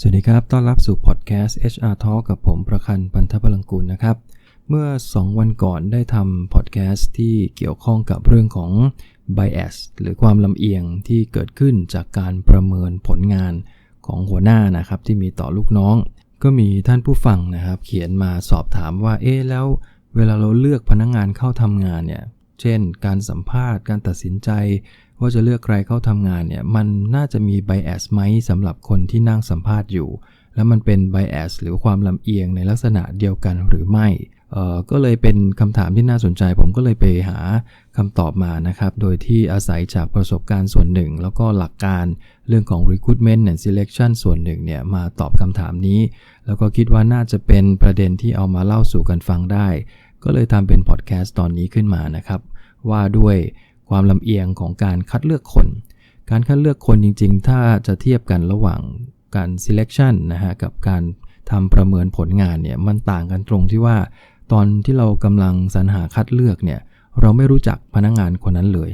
สวัสดีครับ ต้อนรับสู่พอดแคสต์ HR Talk กับผมประคันปันทพลังกุลนะครับ เมื่อ 2 วันก่อนได้ทำพอดแคสต์ที่เกี่ยวข้องกับเรื่องของ bias หรือความลำเอียงที่เกิดขึ้นจากการประเมินผลงานของหัวหน้านะครับ ที่มีต่อลูกน้อง ก็มีท่านผู้ฟังนะครับ เขียนมาสอบถามว่า เอ๊แล้วเวลาเราเลือกพนักงงานเข้าทำงานเนี่ย เช่น การสัมภาษณ์ การตัดสินใจ ว่าจะเลือกใครเข้าทำงานเนี่ยมันน่าจะมี bias ไหมสำหรับคนที่นั่งสัมภาษณ์อยู่ แล้วมันเป็น bias หรือความลำเอียงในลักษณะเดียวกันหรือไม่เอ่อก็เลยเป็นคำถามที่น่าสนใจ ผมก็เลยไปหาคำตอบมานะครับ โดยที่อาศัยจากประสบการณ์ส่วนหนึ่ง แล้วก็หลักการเรื่องของ recruitment and selection ส่วนหนึ่งเนี่ยมาตอบคำถามนี้ แล้วก็คิดว่าน่าจะเป็นประเด็นที่เอามาเล่าสู่กันฟังได้ ก็เลยทำเป็นพอดแคสต์ตอนนี้ขึ้นมานะครับ ว่าด้วย ความลำเอียงของการคัดเลือกคน การคัดเลือกคนจริง ๆ ถ้าจะเทียบกันระหว่างการ selection นะฮะกับการทำประเมินผลงานเนี่ยมันต่างกันตรงที่ว่า ตอนที่เรากำลังสรรหาคัดเลือกเนี่ยเราไม่รู้จักพนักงงานคนนั้นเลย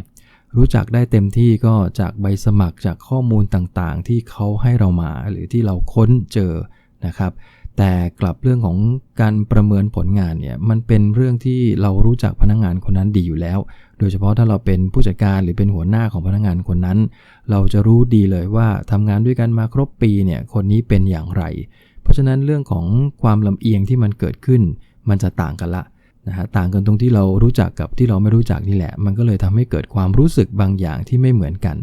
รู้จักได้เต็มที่ก็จากใบสมัครจากข้อมูลต่างๆ ที่เขาให้เรามาหรือที่เราค้นเจอนะครับ แต่กลับเรื่องของการประเมินผลงานเนี่ยมันเป็นเรื่องที่เรารู้จักพนักงงานคนนั้นดีอยู่แล้ว โดยเฉพาะถ้าเราเป็นผู้จัดการหรือเป็นหัวหน้าของพนักงงานคนนั้น เราจะรู้ดีเลยว่าทำงานด้วยกันมาครบปีเนี่ยคนนี้เป็นอย่างไร เพราะฉะนั้นเรื่องของความลำเอียงที่มันเกิดขึ้น มันจะต่างกันละนะฮะต่างกันตรงที่เรารู้จักกับที่เราไม่รู้จักนี่แหละ มันก็เลยทำให้เกิดความรู้สึกบางอย่างที่ไม่เหมือนกัน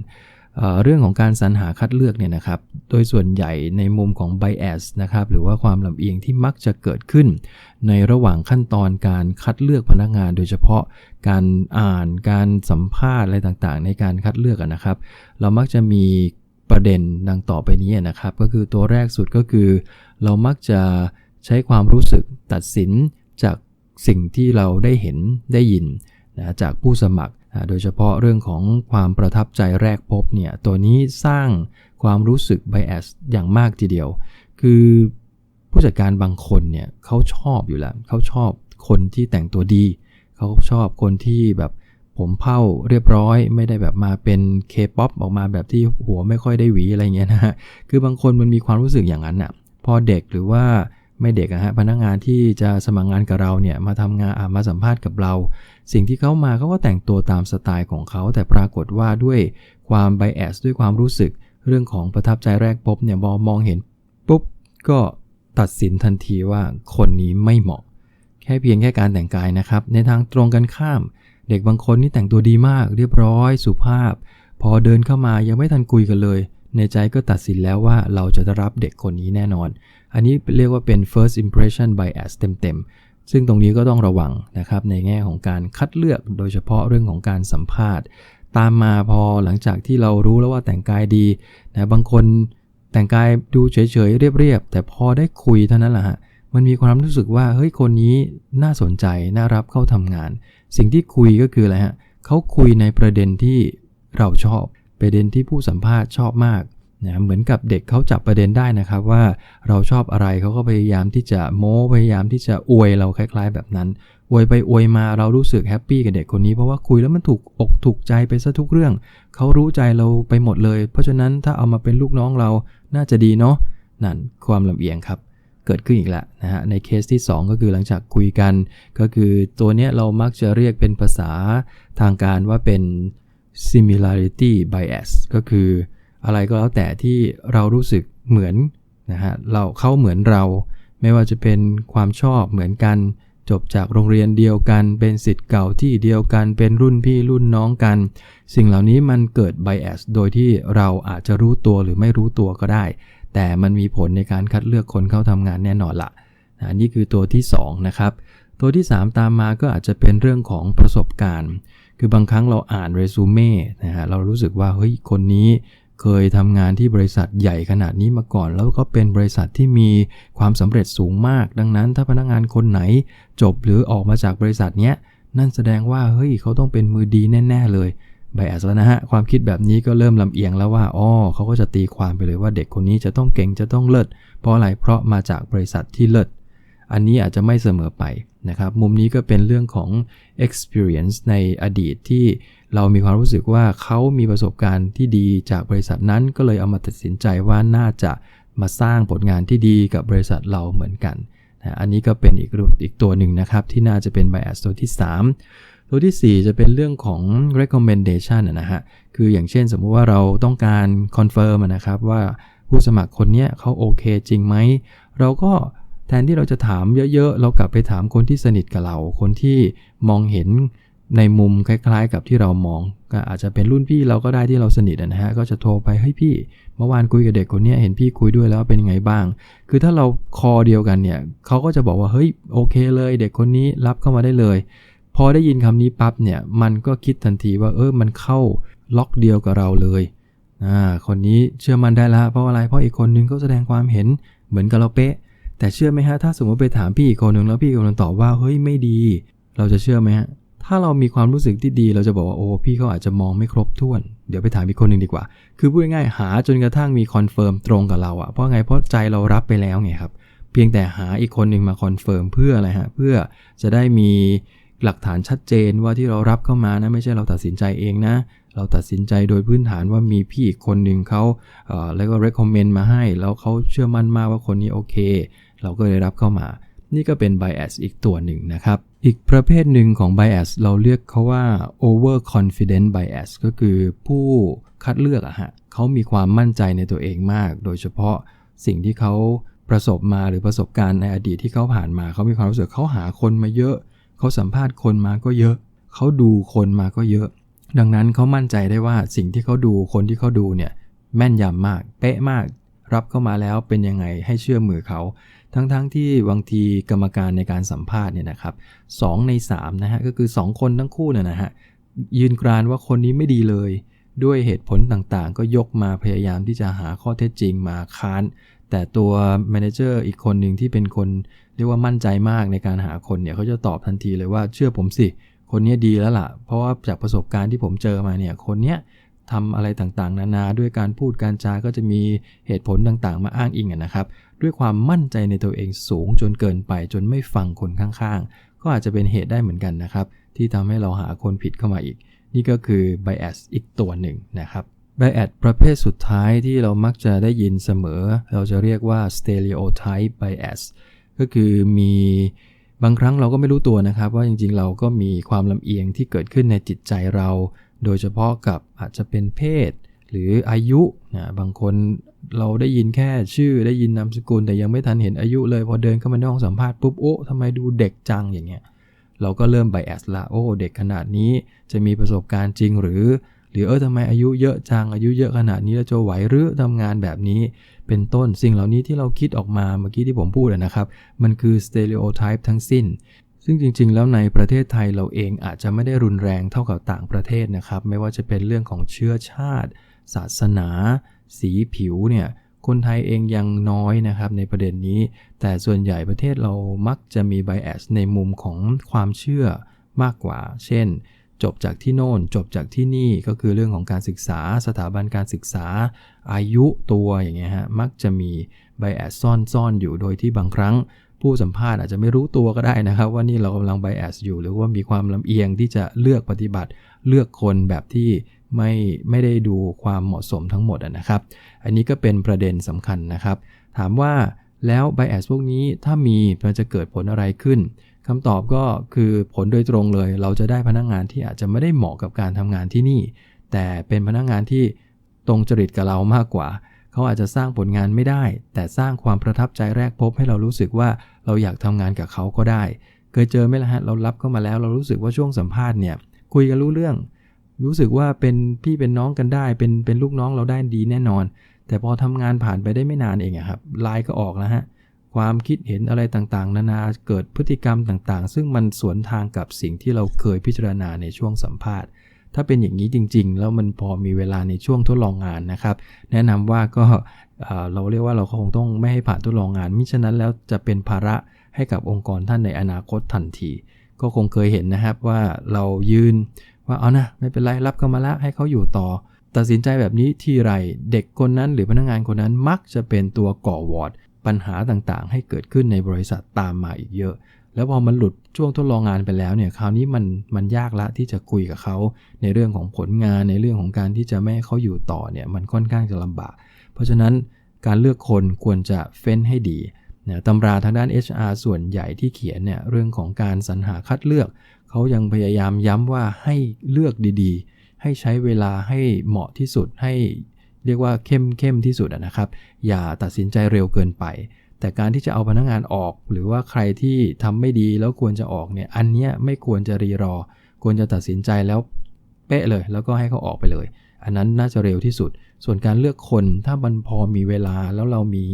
เรื่องของการสรรหาคัดเลือกเนี่ยนะครับ โดยส่วนใหญ่ในมุมของ bias นะครับ หรือว่าความลำเอียงที่มักจะเกิดขึ้น ในระหว่างขั้นตอนการคัดเลือกพนักงาน โดยเฉพาะการอ่าน การสัมภาษณ์อะไรต่างๆ ในการคัดเลือกนะครับ เรามักจะมีประเด็นดังต่อไปนี้นะครับ ก็คือตัวแรกสุดก็คือ เรามักจะใช้ความรู้สึกตัดสินจากสิ่งที่เราได้เห็นได้ยินนะจากผู้สมัคร โดยเฉพาะเรื่องของความประทับใจแรกพบเนี่ยตัวนี้สร้างความรู้สึก bias อย่างมากทีเดียว คือผู้จัดการบางคนเนี่ยเขาชอบอยู่แล้วเขาชอบคนที่แต่งตัวดี เขาชอบคนที่แบบผมเผ้าเรียบร้อย ไม่ได้แบบมาเป็นเคป๊อปออกมาแบบที่หัวไม่ค่อยได้หวีอะไรเงี้ยนะฮะคือบางคนมันมีความรู้สึกอย่างนั้นอะพอเด็กหรือว่า ไม่เด็กอะฮะพนักงานที่จะสมัครงานกับเราเนี่ยมาทำงานมาสัมภาษณ์กับเรา สิ่งที่เขามาเขาก็แต่งตัวตามสไตล์ของเขา แต่ปรากฏว่าด้วยความไบแอสด้วยความรู้สึก เรื่องของประทับใจแรกพบเนี่ยมองมองเห็นปุ๊บก็ตัดสินทันทีว่าคนนี้ไม่เหมาะ แค่เพียงแค่การแต่งกายนะครับ ในทางตรงกันข้าม เด็กบางคนนี่แต่งตัวดีมาก เรียบร้อยสุภาพ พอเดินเข้ามายังไม่ทันคุยกันเลย ในใจก็ตัดสินแล้วว่าเราจะรับเด็กคนนี้แน่นอน อันนี้เรียกว่าเป็น first impression bias เต็มๆ ซึ่งตรงนี้ก็ต้องระวังนะครับในแง่ของการคัดเลือกโดยเฉพาะเรื่องของการสัมภาษณ์ ตามมาพอหลังจากที่เรารู้แล้วว่าแต่งกายดีนะบางคนแต่งกายดูเฉยๆ เรียบๆ แต่พอได้คุยเท่านั้นแหละฮะมันมีความรู้สึกว่าเฮ้ยคนนี้น่าสนใจน่ารับเข้าทำงาน สิ่งที่คุยก็คืออะไรฮะเขาคุยในประเด็นที่เราชอบ ประเด็นที่ผู้สัมภาษณ์ชอบมากนะเหมือนกับเด็กเขาจับประเด็นได้นะครับว่าเราชอบอะไรเขาก็พยายามที่จะโม้พยายามที่จะอวยเราคล้าย ๆ แบบนั้นอวยไปอวยมาเรารู้สึกแฮปปี้กับเด็กคนนี้เพราะว่าคุยแล้วมันถูกอกถูกใจไปซะทุกเรื่องเขารู้ใจเราไปหมดเลย เพราะฉะนั้นถ้าเอามาเป็นลูกน้องเราน่าจะดีเนาะนั่นความลำเอียงครับ เกิดขึ้นอีกแล้วนะฮะในเคสที่ 2 ก็คือหลังจากคุยกัน ก็คือตัวเนี้ยเรามักจะเรียกเป็นภาษาทางการว่าเป็น similarity bias ก็คืออะไรก็แล้วแต่ที่เรารู้สึกเหมือนนะฮะเราเขาเหมือนเรา ไม่ว่าจะเป็นความชอบเหมือนกัน จบจากโรงเรียนเดียวกัน เป็นสิทธิ์เก่าที่เดียวกัน เป็นรุ่นพี่รุ่นน้องกัน สิ่งเหล่านี้มันเกิด bias โดยที่เราอาจจะรู้ตัวหรือไม่รู้ตัวก็ได้ แต่มันมีผลในการคัดเลือกคนเข้าทำงานแน่นอนละนะนี่คือตัวที่2นะครับตัวที่ 3 ตามมาก็อาจจะเป็นเรื่องของประสบการณ์ คือบางครั้งเราอ่านเรซูเม่นะฮะเรารู้สึกว่าเฮ้ยคนนี้เคยทำงานที่บริษัทใหญ่ขนาดนี้มาก่อน แล้วก็เป็นบริษัทที่มีความสำเร็จสูงมาก ดังนั้นถ้าพนักงานคนไหนจบหรือออกมาจากบริษัทเนี้ยนั่นแสดงว่าเฮ้ยเขาต้องเป็นมือดีแน่ ๆ เลยไบแอสแล้วนะฮะความคิดแบบนี้ก็เริ่มลำเอียงแล้วว่าอ๋อเขาก็จะตีความไปเลยว่าเด็กคนนี้จะต้องเก่งจะต้องเลิศเพราะอะไรเพราะมาจากบริษัทที่เลิศอันนี้อาจจะไม่เสมอไป นะครับมุมนี้ก็เป็นเรื่องของ experience ในอดีตที่เรามีความรู้สึกว่าเขามีประสบการณ์ที่ดีจากบริษัทนั้นก็เลยเอามาตัดสินใจว่าน่าจะมาสร้างผลงานที่ดีกับบริษัทเราเหมือนกันนะอันนี้ก็เป็นอีกรูปอีกตัวหนึ่งนะครับ ที่น่าจะเป็น bias ตัวที่ 3 ตัวที่ 4 จะเป็นเรื่องของ recommendation นะฮะคืออย่างเช่นสมมุติว่าเราต้องการ confirm นะครับว่าผู้สมัครคนนี้เขาโอเคจริงไหมเราก็ แทนที่เราจะถามเยอะๆ เรากลับไปถามคนที่สนิทกับเรา คนที่มองเห็นในมุมคล้ายๆ กับที่เรามอง ก็อาจจะเป็นรุ่นพี่เราก็ได้ที่เราสนิทนะฮะ ก็จะโทรไปเฮ้พี่ เมื่อวานคุยกับเด็กคนนี้เห็นพี่คุยด้วยแล้วเป็นยังไงบ้าง คือถ้าเราคอเดียวกันเนี่ยเขาก็จะบอกว่าเฮ้ยโอเคเลย เด็กคนนี้รับเข้ามาได้เลย พอได้ยินคำนี้ปั๊บเนี่ยมันก็คิดทันทีว่าเออมันเข้าล็อกเดียวกับเราเลยอ่าคนนี้เชื่อมันได้ละเพราะอะไรเพราะอีกคนนึงก็แสดงความเห็นเหมือนกับเราเป๊ะ แต่เชื่อไหมฮะถ้าสมมติไปถามพี่อีกคนหนึ่งแล้วพี่กคนนึงตอบว่าเฮ้ยไม่ดี เราจะเชื่อไหมฮะถ้าเรามีความรู้สึกที่ดีเราจะบอกว่าโอ้พี่เขาอาจจะมองไม่ครบถ้วน เดี๋ยวไปถามอีกคนหนึ่งดีกว่า คือพูดง่ายๆหาจนกระทั่งมีคอนเฟิร์มตรงกับเราอะเพราะไงเพราะใจเรารับไปแล้วไงครับ เพียงแต่หาอีกคนหนึ่งมาคอนเฟิร์มเพื่ออะไรฮะเพื่อจะได้มีหลักฐานชัดเจนว่าที่เรารับเข้ามานะไม่ใช่เราตัดสินใจเองนะ เราตัดสินใจโดยพื้นฐานว่ามีพี่อีกคนหนึ่งเขาแล้วก็ recommend มาให้ แล้วเขาเชื่อมั่นมากว่าคนนี้โอเค เราก็เลยรับเข้ามา นี่ก็เป็น bias อีกตัวหนึ่งนะครับ อีกประเภทหนึ่งของ bias เราเรียกเขาว่า over confident bias ก็คือผู้คัดเลือกอะฮะเขามีความมั่นใจในตัวเองมาก โดยเฉพาะสิ่งที่เขาประสบมาหรือประสบการณ์ในอดีตที่เขาผ่านมาเขามีความรู้สึกเขาหาคนมาเยอะ เขาสัมภาษณ์คนมาก็เยอะ เขาดูคนมาก็เยอะ ดังนั้นเขามั่นใจได้ว่าสิ่งที่เขาดูคนที่เขาดูเนี่ยแม่นยำมาก เป๊ะมาก รับเข้ามาแล้วเป็นยังไงให้เชื่อมือเขา ทั้งๆทที่บางทีกรรมการในการสัมภาษณ์เนี่ยนะครับสองใน3นะฮะก็คือ 2 คนทั้งคู่เนี่ยนะฮะยืนกรานว่าคนนี้ไม่ดีเลย ด้วยเหตุผลต่างๆ ก็ยกมาพยายามที่จะหาข้อเท็จจริงมาค้าน แต่ตัวแมเนเจอร์อีกคนหนึ่งที่เป็นคน เรียกว่ามั่นใจมากในการหาคนเนี่ยเขาจะตอบทันทีเลยว่าเชื่อผมสิ คนนี้ดีแล้วล่ะ เพราะว่าจากประสบการณ์ที่ผมเจอมาเนี่ย คนเนี้ยทำอะไรต่างๆ นานาด้วยการพูดการจาก็จะมีเหตุผลต่างๆ มาอ้างอิงนะครับ ด้วยความมั่นใจในตัวเองสูงจนเกินไป จนไม่ฟังคนข้างๆ ก็อาจจะเป็นเหตุได้เหมือนกันนะครับ ที่ทำให้เราหาคนผิดเข้ามาอีก นี่ก็คือ bias อีกตัวหนึ่งนะครับ bias ประเภทสุดท้ายที่เรามักจะได้ยินเสมอ เราจะเรียกว่า stereotype bias ก็คือมี บางครั้งเราก็ไม่รู้ตัวนะครับ ว่าจริงๆ เราก็มีความลำเอียงที่เกิดขึ้นในจิตใจเรา โดยเฉพาะกับอาจจะเป็นเพศ หรืออายุนะบางคนเราได้ยินแค่ชื่อได้ยินนามสกุล แต่ยังไม่ทันเห็นอายุเลยพอเดินเข้ามาในห้องสัมภาษณ์ปุ๊บโอ้ทำไมดูเด็กจังอย่างเงี้ยเราก็เริ่มไบแอสละโอ้เด็กขนาดนี้จะมีประสบการณ์จริงหรือ หรือเออทำไมอายุเยอะจังอายุเยอะขนาดนี้แล้วจะไหวหรือทำงานแบบนี้ เป็นต้นสิ่งเหล่านี้ที่เราคิดออกมาเมื่อกี้ที่ผมพูดนะครับ มันคือสเต r ร o โอไทป์ทั้งสิ้น ซึ่งจริง ๆ แล้วในประเทศไทยเราเองอาจจะไม่ได้รุนแรงเท่ากับต่างประเทศนะครับ ไม่ว่าจะเป็นเรื่องของเชื้อชาติ ศาสนา สีผิวเนี่ยคนไทยเองยังน้อยนะครับในประเด็นนี้ แต่ส่วนใหญ่ประเทศเรามักจะมีไบแอสในมุมของความเชื่อมากกว่า เช่น จบจากที่โน่น จบจากที่นี่ก็คือเรื่องของการศึกษา สถาบันการศึกษา อายุตัวอย่างเงี้ยฮะมักจะมีไบแอสซ่อนซ่อนอยู่โดยที่บางครั้ง ผู้สัมภาษณ์อาจจะไม่รู้ตัวก็ได้นะครับ ว่านี่เรากำลังไบแอสอยู่ หรือว่ามีความลำเอียงที่จะเลือกปฏิบัติเลือกคนแบบที่ไม่ไม่ได้ดูความเหมาะสมทั้งหมดนะครับ อันนี้ก็เป็นประเด็นสำคัญนะครับ ถามว่าแล้วไบแอสพวกนี้ถ้ามีมันจะเกิดผลอะไรขึ้น คำตอบก็คือผลโดยตรงเลย เราจะได้พนักงงานที่อาจจะไม่ได้เหมาะกับการทำงานที่นี่ แต่เป็นพนักงงานที่ตรงจริตกับเรามากกว่า เขาอาจจะสร้างผลงานไม่ได้ แต่สร้างความประทับใจแรกพบให้เรารู้สึกว่าเราอยากทำงานกับเขาก็ได้ เคยเจอไหมล่ะฮะเรารับเข้ามาแล้ว เรารู้สึกว่าช่วงสัมภาษณ์เนี่ยคุยกันรู้เรื่อง รู้สึกว่าเป็นพี่เป็นน้องกันได้ เป็นเป็นลูกน้องเราได้ดีแน่นอน แต่พอทำงานผ่านไปได้ไม่นานเองอะครับไลน์ก็ออกแล้วฮะ ความคิดเห็นอะไรต่างๆ นานาเกิดพฤติกรรมต่างๆ ซึ่งมันสวนทางกับสิ่งที่เราเคยพิจารณาในช่วงสัมภาษณ์ ถ้าเป็นอย่างนี้จริง ๆ แล้วมันพอมีเวลาในช่วงทดลองงานนะครับ แนะนำว่าก็เราเรียกว่าเราคงต้องไม่ให้ผ่านทดลองงานมิฉะนั้นแล้วจะเป็นภาระให้กับองค์กรท่านในอนาคตทันที ก็คงเคยเห็นนะครับว่าเรายืนว่าเอานะไม่เป็นไรรับเข้ามาละให้เขาอยู่ต่อตัดสินใจแบบนี้ที่ไรเด็กคนนั้นหรือพนักงงานคนนั้นมักจะเป็นตัวก่อวอร์ด ปัญหาต่างๆ ให้เกิดขึ้นในบริษัทตามมาอีกเยอะ แล้วพอมันหลุดช่วงทดลองงานไปแล้วเนี่ยคราวนี้มันมันยากละที่จะคุยกับเขาในเรื่องของผลงานในเรื่องของการที่จะไม่ให้เขาอยู่ต่อเนี่ยมันค่อนข้างจะลำบาก เพราะฉะนั้นการเลือกคนควรจะเฟ้นให้ดีนะตำราทางด้าน HR ส่วนใหญ่ที่เขียนเนี่ยเรื่องของการสรรหาคัดเลือก เขายังพยายามย้ำว่าให้เลือกดีๆ ให้ใช้เวลาให้เหมาะที่สุดให้ เรียกว่าเข้มเข้มที่สุดนะครับ อย่าตัดสินใจเร็วเกินไป แต่การที่จะเอาพนักงานออก หรือว่าใครที่ทำไม่ดีแล้วควรจะออกเนี่ยอันเนี้ยไม่ควรจะรีรอ ควรจะตัดสินใจแล้วเป๊ะเลย แล้วก็ให้เขาออกไปเลย อันนั้นน่าจะเร็วที่สุด ส่วนการเลือกคนถ้ามันพอมีเวลาแล้วเรามี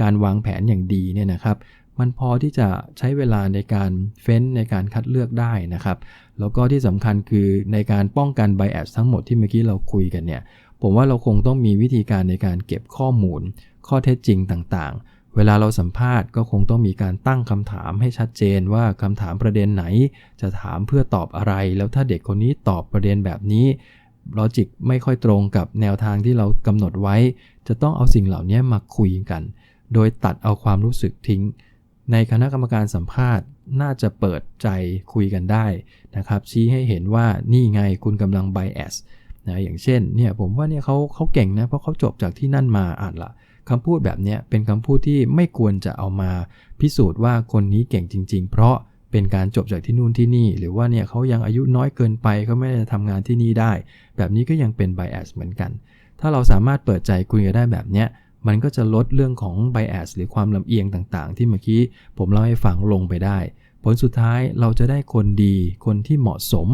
การวางแผนอย่างดีเนี่ยนะครับ มันพอที่จะใช้เวลาในการเฟ้นในการคัดเลือกได้นะครับ แล้วก็ที่สำคัญคือในการป้องกันไบแอสทั้งหมดที่เมื่อกี้เราคุยกันเนี่ย ผมว่าเราคงต้องมีวิธีการในการเก็บข้อมูล ข้อเท็จจริงต่างๆ เวลาเราสัมภาษณ์ก็คงต้องมีการตั้งคำถามให้ชัดเจนว่าคำถามประเด็นไหน จะถามเพื่อตอบอะไร แล้วถ้าเด็กคนนี้ตอบประเด็นแบบนี้ลอจิกไม่ค่อยตรงกับแนวทางที่เรากำหนดไว้ จะต้องเอาสิ่งเหล่านี้มาคุยกัน โดยตัดเอาความรู้สึกทิ้ง ในคณะกรรมการสัมภาษณ์น่าจะเปิดใจคุยกันได้นะครับ ชี้ให้เห็นว่านี่ไงคุณกำลัง bias นะอย่างเช่นเนี่ยผมว่าเนี่ยเขาเขาเก่งนะเพราะเขาจบจากที่นั่นมาอ่านละคำพูดแบบนี้เป็นคำพูดที่ไม่ควรจะเอามา พิสูจน์ว่าคนนี้เก่งจริง ๆ เพราะเป็นการจบจากที่นู่นที่นี่ หรือว่าเนี่ยเขายังอายุน้อยเกินไปเขาไม่ได้ทำงานที่นี่ได้ แบบนี้ก็ยังเป็น bias เหมือนกัน ถ้าเราสามารถเปิดใจคุยกันได้แบบเนี้ย มันก็จะลดเรื่องของ bias หรือความลำเอียงต่างๆ ที่เมื่อกี้ผมเล่าให้ฟังลงไปได้ ผลสุดท้ายเราจะได้คนดี คนที่เหมาะสม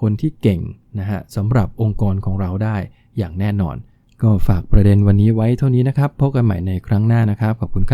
คนที่เก่งนะฮะสำหรับองค์กรของเราได้อย่างแน่นอน ก็ฝากประเด็นวันนี้ไว้เท่านี้นะครับ พบกันใหม่ในครั้งหน้านะครับ ขอบคุณครับ